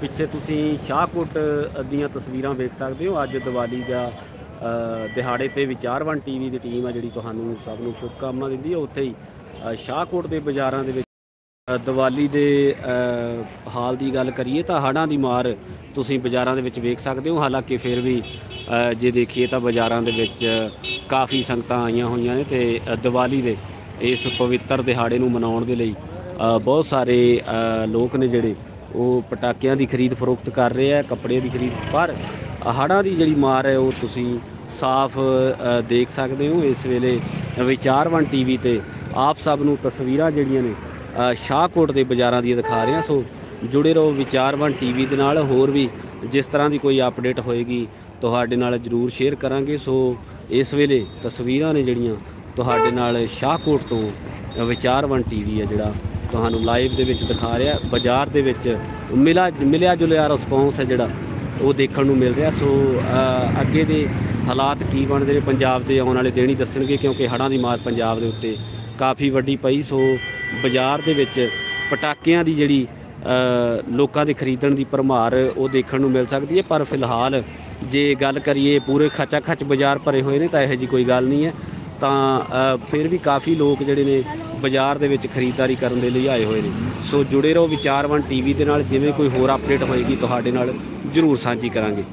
ਪਿੱਛੇ ਤੁਸੀਂ ਸ਼ਾਹਕੋਟ ਦੀਆਂ ਤਸਵੀਰਾਂ ਵੇਖ ਸਕਦੇ ਹੋ। ਅੱਜ ਦੀਵਾਲੀ ਦਾ ਦਿਹਾੜੇ ਤੇ ਵਿਚਾਰਵਨ ਟੀਵੀ ਦੀ ਟੀਮ ਆ ਜਿਹੜੀ ਤੁਹਾਨੂੰ ਸਭ ਨੂੰ ਸ਼ੁਭਕਾਮਨਾ ਦਿੰਦੀ ਹੈ ਉੱਥੇ ਹੀ ਸ਼ਾਹਕੋਟ ਦੇ ਬਾਜ਼ਾਰਾਂ ਦੇ ਵਿੱਚ ਦੀਵਾਲੀ ਦੇ ਹਾਲ ਦੀ ਗੱਲ ਕਰੀਏ ਤਾਂ ਹੜ੍ਹਾਂ ਦੀ ਮਾਰ ਤੁਸੀਂ ਬਾਜ਼ਾਰਾਂ ਦੇ ਵਿੱਚ ਵੇਖ ਸਕਦੇ ਹੋ। ਹਾਲਾਂਕਿ ਫਿਰ ਵੀ ਜੇ ਦੇਖੀਏ ਤਾਂ ਬਾਜ਼ਾਰਾਂ ਦੇ ਵਿੱਚ ਕਾਫੀ ਸੰਗਤਾਂ ਆਈਆਂ ਹੋਈਆਂ ਨੇ ਤੇ ਦੀਵਾਲੀ ਦੇ ਇਸ ਪਵਿੱਤਰ ਦਿਹਾੜੇ ਨੂੰ ਮਨਾਉਣ ਦੇ ਲਈ ਬਹੁਤ ਸਾਰੇ ਲੋਕ ਨੇ ਜਿਹੜੇ ਉਹ ਪਟਾਕਿਆਂ ਦੀ ਖਰੀਦ ਫਰੋਖਤ ਕਰ ਰਹੇ ਆ ਕੱਪੜੇ ਦੀ ਖਰੀਦ ਪਰ ਹੜ੍ਹਾਂ ਦੀ ਜਿਹੜੀ ਮਾਰ ਹੈ ਉਹ ਤੁਸੀਂ ਸਾਫ਼ ਦੇਖ ਸਕਦੇ ਹੋ। ਇਸ ਵੇਲੇ ਵਿਚਾਰਵਨ ਟੀਵੀ ਤੇ ਆਪ ਸਭ ਨੂੰ ਤਸਵੀਰਾਂ ਜਿਹੜੀਆਂ ਨੇ ਸ਼ਾਹਕੋਟ ਦੇ ਬਾਜ਼ਾਰਾਂ ਦੀਆਂ ਦਿਖਾ ਰਹੇ ਹਾਂ। ਸੋ ਜੁੜੇ ਰਹੋ ਵਿਚਾਰਵਨ ਟੀਵੀ ਦੇ ਨਾਲ। ਹੋਰ ਵੀ ਜਿਸ ਤਰ੍ਹਾਂ ਦੀ ਕੋਈ ਅਪਡੇਟ ਹੋਏਗੀ ਤੁਹਾਡੇ ਨਾਲ ਜਰੂਰ ਸ਼ੇਅਰ ਕਰਾਂਗੇ। ਸੋ ਇਸ ਵੇਲੇ ਤਸਵੀਰਾਂ ਨੇ ਜਿਹੜੀਆਂ ਤੁਹਾਡੇ ਨਾਲ ਸ਼ਾਹਕੋਟ ਤੋਂ ਅ, ਵਿਚਾਰਵਨ ਟੀਵੀ ਹੈ ਜਿਹੜਾ ਤੁਹਾਨੂੰ ਲਾਈਵ ਦੇ ਵਿੱਚ ਦਿਖਾ ਰਿਹਾ, ਬਾਜ਼ਾਰ ਦੇ ਵਿੱਚ ਮਿਲਾ, ਮਿਲਿਆ ਜੁਲਿਆ ਰਿਸਪੌਂਸ ਹੈ ਜਿਹੜਾ, ਉਹ ਦੇਖਣ ਨੂੰ ਮਿਲ ਰਿਹਾ। ਸੋ ਅੱਗੇ ਦੇ ਹਾਲਾਤ ਕੀ ਬਣਦੇ ਨੇ, ਪੰਜਾਬ ਦੇ ਆਉਣ ਵਾਲੇ ਦਿਨ ਹੀ ਦੱਸਣਗੇ, ਕਿਉਂਕਿ ਹੜ੍ਹਾਂ ਦੀ ਮਾਰ ਪੰਜਾਬ ਦੇ ਉੱਤੇ ਕਾਫੀ ਵੱਡੀ ਪਈ। ਸੋ ਬਾਜ਼ਾਰ ਦੇ ਵਿੱਚ ਪਟਾਕਿਆਂ ਦੀ ਜਿਹੜੀ ਲੋਕਾਂ ਦੇ ਖਰੀਦਣ ਦੀ ਭਰਮਾਰ, ਉਹ ਦੇਖਣ ਨੂੰ ਮਿਲ ਸਕਦੀ ਹੈ। ਪਰ ਫਿਲਹਾਲ ਜੇ ਗੱਲ ਕਰੀਏ, ਪੂਰੇ ਖਚਾ ਖਚ ਬਾਜ਼ਾਰ ਭਰੇ ਹੋਏ ਨੇ, ਤਾਂ ਇਹੋ ਜੀ ਕੋਈ ਗੱਲ ਨਹੀਂ ਹੈ। ਤਾਂ ਫਿਰ ਵੀ ਕਾਫੀ ਲੋਕ ਜਿਹੜੇ ਨੇ ਬਾਜ਼ਾਰ ਦੇ ਵਿੱਚ ਖਰੀਦਦਾਰੀ ਕਰਨ ਦੇ ਲਈ ਆਏ ਹੋਏ ਨੇ। ਸੋ ਜੁੜੇ ਰਹੋ ਵਿਚਾਰਵਨ ਟੀਵੀ ਦੇ ਨਾਲ, ਜਿਵੇਂ ਕੋਈ ਹੋਰ ਅਪਡੇਟ ਹੋਏਗੀ ਤੁਹਾਡੇ ਨਾਲ, ਜਰੂਰ ਸਾਂਝੀ ਕਰਾਂਗੇ।